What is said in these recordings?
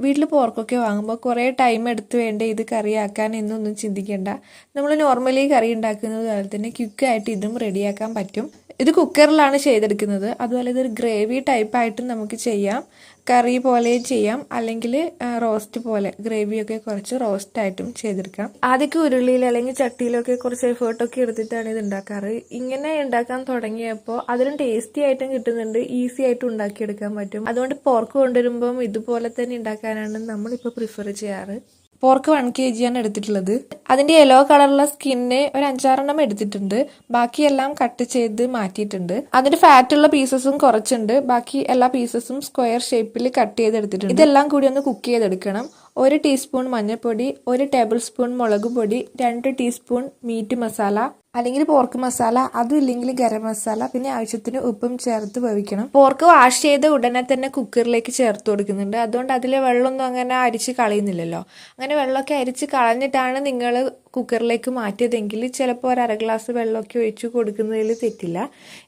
വീട്ടിൽ പോർക്കൊക്കെ വാങ്ങുമ്പോൾ കുറേ ടൈം എടുത്ത് വേണ്ടേ ഇത് കറിയാക്കാൻ എന്നൊന്നും ചിന്തിക്കേണ്ട. നമ്മൾ നോർമലി കറി ഉണ്ടാക്കുന്നത് പോലെ തന്നെ ക്വിക്കായിട്ട് ഇതും റെഡിയാക്കാൻ പറ്റും. ഇത് കുക്കറിലാണ് ചെയ്തെടുക്കുന്നത്. അതുപോലെ ഇതൊരു ഗ്രേവി ടൈപ്പായിട്ടും നമുക്ക് ചെയ്യാം. കറി പോലെ ചെയ്യാം. അല്ലെങ്കിൽ റോസ്റ്റ് പോലെ ഗ്രേവിയൊക്കെ കുറച്ച് റോസ്റ്റ് ആയിട്ടും ചെയ്തെടുക്കാം ആദ്യമൊക്കെ ഉരുളിയിൽ അല്ലെങ്കിൽ ചട്ടിയിലൊക്കെ കുറച്ച് എഫേർട്ടൊക്കെ എടുത്തിട്ടാണ് ഇത് ഉണ്ടാക്കാറ്. ഇങ്ങനെ ഉണ്ടാക്കാൻ തുടങ്ങിയപ്പോൾ അതിലും ടേസ്റ്റി ആയിട്ടും കിട്ടുന്നുണ്ട്. ഈസി ആയിട്ടും ഉണ്ടാക്കിയെടുക്കാൻ പറ്റും. അതുകൊണ്ട് പോർക്ക് കൊണ്ടുവരുമ്പം ഇതുപോലെ തന്നെ ഉണ്ടാക്കാനാണ് നമ്മളിപ്പോൾ പ്രിഫർ ചെയ്യാറ്. പോർക്ക് വൺ കെ ജി ആണ് എടുത്തിട്ടുള്ളത്. അതിന്റെ യെല്ലോ കളറുള്ള സ്കിന്ന് ഒരു അഞ്ചാറെണ്ണം എടുത്തിട്ടുണ്ട്. ബാക്കിയെല്ലാം കട്ട് ചെയ്ത് മാറ്റിയിട്ടുണ്ട്. അതിന്റെ ഫാറ്റുള്ള പീസസും കുറച്ചുണ്ട്. ബാക്കി എല്ലാ പീസസും സ്ക്വയർ ഷേപ്പിൽ കട്ട് ചെയ്തെടുത്തിട്ടുണ്ട്. ഇതെല്ലാം കൂടി ഒന്ന് കുക്ക് ചെയ്തെടുക്കണം. ഒരു ടീസ്പൂൺ മഞ്ഞൾപ്പൊടി ഒരു ടേബിൾ സ്പൂൺ മുളക് പൊടി രണ്ട് ടീസ്പൂൺ മീറ്റ് മസാല അല്ലെങ്കിൽ പോർക്ക് മസാല അതും ഇല്ലെങ്കിൽ ഗരം മസാല പിന്നെ ആവശ്യത്തിന് ഉപ്പും ചേർത്ത് വേവിക്കണം. പോർക്ക് വാഷ് ചെയ്ത് ഉടനെ തന്നെ കുക്കറിലേക്ക് ചേർത്ത് കൊടുക്കുന്നുണ്ട്. അതുകൊണ്ട് അതിലെ വെള്ളമൊന്നും അങ്ങനെ അരിച്ച് കളയുന്നില്ലല്ലോ. അങ്ങനെ വെള്ളമൊക്കെ അരിച്ച് കളഞ്ഞിട്ടാണ് നിങ്ങൾ കുക്കറിലേക്ക് മാറ്റിയതെങ്കിൽ ചിലപ്പോൾ ഒരു അര ഗ്ലാസ് വെള്ളമൊക്കെ ഒഴിച്ച് കൊടുക്കുന്നതിൽ തെറ്റില്ല.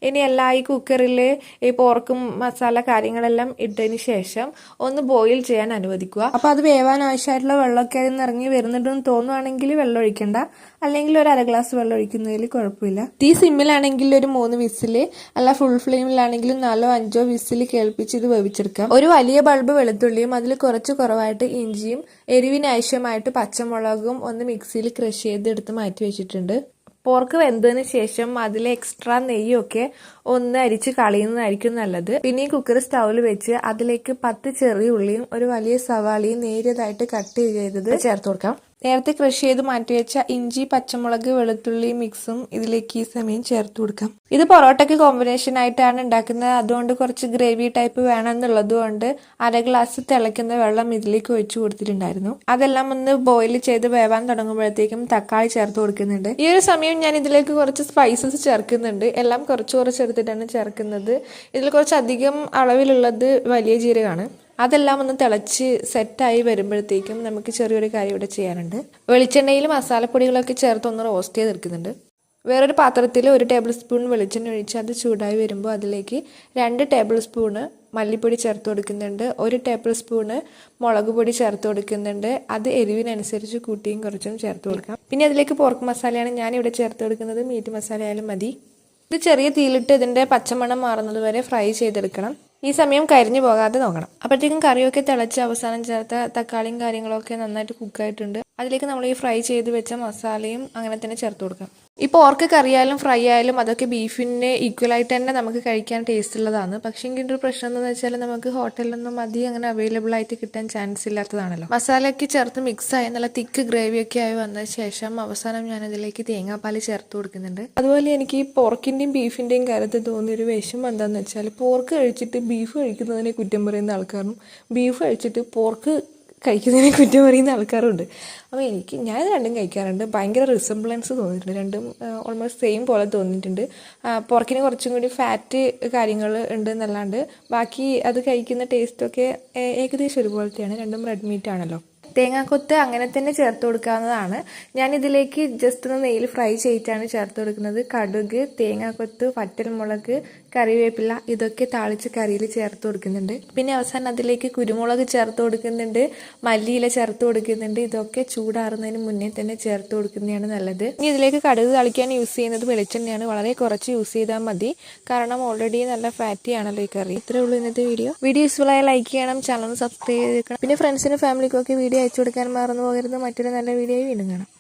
ഇനി എല്ലാ ഈ കുക്കറിൽ ഈ പോർക്കും മസാല കാര്യങ്ങളെല്ലാം ഇട്ടതിന് ശേഷം ഒന്ന് ബോയിൽ ചെയ്യാൻ അനുവദിക്കുക. അപ്പോൾ അത് വേവാൻ ആവശ്യമായിട്ടുള്ള വെള്ളമൊക്കെ അതിൽ നിന്ന് ഇറങ്ങി വരുന്നുണ്ടെന്ന് തോന്നുവാണെങ്കിൽ വെള്ളം ഒഴിക്കണ്ട. അല്ലെങ്കിൽ ഒരു അര ഗ്ലാസ് വെള്ളം ഒഴിക്കുന്നതിൽ കുഴപ്പമില്ല. തീ സിമ്മിലാണെങ്കിൽ ഒരു മൂന്ന് വിസിൽ അല്ല ഫുൾ ഫ്ലെയിമിലാണെങ്കിൽ നാലോ അഞ്ചോ വിസിൽ കേൾപ്പിച്ച് ഇത് വേവിച്ചെടുക്കാം. ഒരു വലിയ ബൾബ് വെളുത്തുള്ളിയും അതിൽ കുറച്ച് കുറവായിട്ട് ഇഞ്ചിയും എരിവിന് ആവശ്യമായിട്ട് പച്ചമുളകും ഒന്ന് മിക്സിയിൽ ക്രഷ് ചെയ്തെടുത്ത് മാറ്റി വെച്ചിട്ടുണ്ട്. പോർക്ക് വെന്തതിന് ശേഷം അതിൽ എക്സ്ട്രാ നെയ്യൊക്കെ ഒന്ന് അരിച്ച് കളയുന്നതായിരിക്കും നല്ലത്. പിന്നെ ഈ കുക്കർ സ്റ്റൗവിൽ വെച്ച് അതിലേക്ക് പത്ത് ചെറിയ ഉള്ളിയും ഒരു വലിയ സവാളയും നേരിയതായിട്ട് കട്ട് ചെയ്തത് ചേർത്ത് കൊടുക്കാം. നേരത്തെ ക്രഷ് ചെയ്ത് മാറ്റിവെച്ച ഇഞ്ചി പച്ചമുളക് വെളുത്തുള്ളി മിക്സും ഇതിലേക്ക് ഈ സമയം ചേർത്ത് കൊടുക്കാം. ഇത് പൊറോട്ടയ്ക്ക് കോമ്പിനേഷൻ ആയിട്ടാണ് ഉണ്ടാക്കുന്നത്. അതുകൊണ്ട് കുറച്ച് ഗ്രേവി ടൈപ്പ് വേണമെന്നുള്ളത് കൊണ്ട് അര ഗ്ലാസ് തിളയ്ക്കുന്ന വെള്ളം ഇതിലേക്ക് ഒഴിച്ചു കൊടുത്തിട്ടുണ്ടായിരുന്നു. അതെല്ലാം ഒന്ന് ബോയിൽ ചെയ്ത് വേവാൻ തുടങ്ങുമ്പോഴത്തേക്കും തക്കാളി ചേർത്ത് കൊടുക്കുന്നുണ്ട്. ഈ ഒരു സമയം ഞാൻ ഇതിലേക്ക് കുറച്ച് സ്പൈസസ് ചേർക്കുന്നുണ്ട്. എല്ലാം കുറച്ച് കുറച്ച് എടുത്തിട്ടാണ് ചേർക്കുന്നത്. ഇതിൽ കുറച്ച് അധികം അളവിലുള്ളത് വലിയ ജീരകമാണ്. അതെല്ലാം ഒന്ന് തിളച്ച് സെറ്റായി വരുമ്പോഴത്തേക്കും നമുക്ക് ചെറിയൊരു കാര്യം ഇവിടെ ചെയ്യാനുണ്ട്. വെളിച്ചെണ്ണയിൽ മസാലപ്പൊടികളൊക്കെ ചേർത്ത് ഒന്ന് റോസ്റ്റ് ചെയ്തെടുക്കുന്നുണ്ട് വേറൊരു പാത്രത്തിൽ ഒരു ടേബിൾ സ്പൂൺ വെളിച്ചെണ്ണ ഒഴിച്ച് അത് ചൂടായി വരുമ്പോൾ അതിലേക്ക് രണ്ട് ടേബിൾ സ്പൂണ് മല്ലിപ്പൊടി ചേർത്ത് കൊടുക്കുന്നുണ്ട്. ഒരു ടേബിൾ സ്പൂണ് മുളക് പൊടി ചേർത്ത് കൊടുക്കുന്നുണ്ട്. അത് എരിവിനനുസരിച്ച് കൂട്ടിയും കുറച്ചും ചേർത്ത് കൊടുക്കാം. പിന്നെ അതിലേക്ക് പോർക്ക് മസാലയാണ് ഞാൻ ഇവിടെ ചേർത്ത് കൊടുക്കുന്നത്. മീറ്റ് മസാല ആയാലും മതി. ഇത് ചെറിയ തീയിലിട്ട് ഇതിന്റെ പച്ചമണം മാറുന്നത് വരെ ഫ്രൈ ചെയ്തെടുക്കണം. ഈ സമയം കരിഞ്ഞു പോകാതെ നോക്കണം. അപ്പോഴത്തേക്കും കറിയൊക്കെ തിളച്ച് അവസാനം ചേർത്ത തക്കാളിയും കാര്യങ്ങളൊക്കെ നന്നായിട്ട് കുക്കായിട്ടുണ്ട് അതിലേക്ക് നമ്മൾ ഈ ഫ്രൈ ചെയ്ത് വെച്ച മസാലയും അങ്ങനെ തന്നെ ചേർത്ത് കൊടുക്കാം. ഈ പോർക്ക് കറിയായാലും ഫ്രൈ ആയാലും അതൊക്കെ ബീഫിനെ ഈക്വൽ ആയിട്ട് തന്നെ നമുക്ക് കഴിക്കാൻ ടേസ്റ്റ് ഉള്ളതാണ്. പക്ഷേ എങ്കിൽ ഒരു പ്രശ്നം എന്താണെന്ന് വെച്ചാൽ നമുക്ക് ഹോട്ടലിലൊന്നും മതി അങ്ങനെ അവൈലബിൾ ആയിട്ട് കിട്ടാൻ ചാൻസ് ഇല്ലാത്തതാണല്ലോ. മസാലയൊക്കെ ചേർത്ത് മിക്സ് ആയി നല്ല തിക്ക് ഗ്രേവി ഒക്കെ ആയി വന്ന ശേഷം അവസാനം ഞാൻ അതിലേക്ക് തേങ്ങാപ്പാൽ ചേർത്ത് കൊടുക്കുന്നുണ്ട്. അതുപോലെ എനിക്ക് ഈ പോർക്കിന്റെയും ബീഫിന്റെയും കാര്യത്തിൽ തോന്നിയൊരു വിഷമം എന്താണെന്ന് വെച്ചാൽ പോർക്ക് കഴിച്ചിട്ട് ബീഫ് കഴിക്കുന്നതിനെ കുറ്റം പറയുന്ന ആൾക്കാരും ബീഫ് കഴിച്ചിട്ട് പോർക്ക് കഴിക്കുന്നതിനെ കുറ്റം പറയുന്ന ആൾക്കാരുണ്ട്. അപ്പോൾ എനിക്ക് ഞാൻ രണ്ടും കഴിക്കാറുണ്ട്. ഭയങ്കര റിസംബ്ലൻസ് തോന്നിയിട്ടുണ്ട്. രണ്ടും ഓൾമോസ്റ്റ് സെയിം പോലെ തോന്നിയിട്ടുണ്ട്. പുറക്കിന് കുറച്ചും കൂടി ഫാറ്റ് കാര്യങ്ങൾ ഉണ്ട് എന്നല്ലാണ്ട്. ബാക്കി അത് കഴിക്കുന്ന ടേസ്റ്റൊക്കെ ഏകദേശം ഒരുപോലത്തെയാണ്. രണ്ടും റെഡ് മീറ്റ് ആണല്ലോ. തേങ്ങാക്കൊത്ത് അങ്ങനെ തന്നെ ചേർത്ത് കൊടുക്കാവുന്നതാണ്. ഞാൻ ഇതിലേക്ക് ജസ്റ്റ് ഒന്ന് നെയ്യിൽ ഫ്രൈ ചെയ്തിട്ടാണ് ചേർത്ത് കൊടുക്കുന്നത്. കടുക് തേങ്ങാക്കൊത്ത് വറ്റൽമുളക് കറിവേപ്പില ഇതൊക്കെ താളിച്ച് കറിയിൽ ചേർത്ത് കൊടുക്കുന്നുണ്ട്. പിന്നെ അവസാനം അതിലേക്ക് കുരുമുളക് ചേർത്ത് കൊടുക്കുന്നുണ്ട്. മല്ലിയില ചേർത്ത് കൊടുക്കുന്നുണ്ട്. ഇതൊക്കെ ചൂടാറുന്നതിന് മുന്നേ തന്നെ ചേർത്ത് കൊടുക്കുന്നതാണ് നല്ലത്. ഇനി ഇതിലേക്ക് കടുക് തളിക്കാൻ യൂസ് ചെയ്യുന്നത് വെളിച്ചെണ്ണയാണ്. വളരെ കുറച്ച് യൂസ് ചെയ്താൽ മതി. കാരണം ഓൾറെഡി നല്ല ഫാറ്റി ആണല്ലോ ഈ കറി. ഇത്രേ ഉള്ളൂ ഇന്നത്തെ വീഡിയോ വീഡിയോ യൂസ്ഫുൾ ആയി ലൈക്ക് ചെയ്യണം. ചാനൽ സബ്സ്ക്രൈബ് ചെയ്തേക്കണം പിന്നെ ഫ്രണ്ട്സിനും ഫാമിലിക്കും ഒക്കെ വീഡിയോ അയച്ചു കൊടുക്കാൻ മറന്നു പോകരുത് മറ്റൊരു നല്ല വീഡിയോയും വീണ്ടും കാണാം.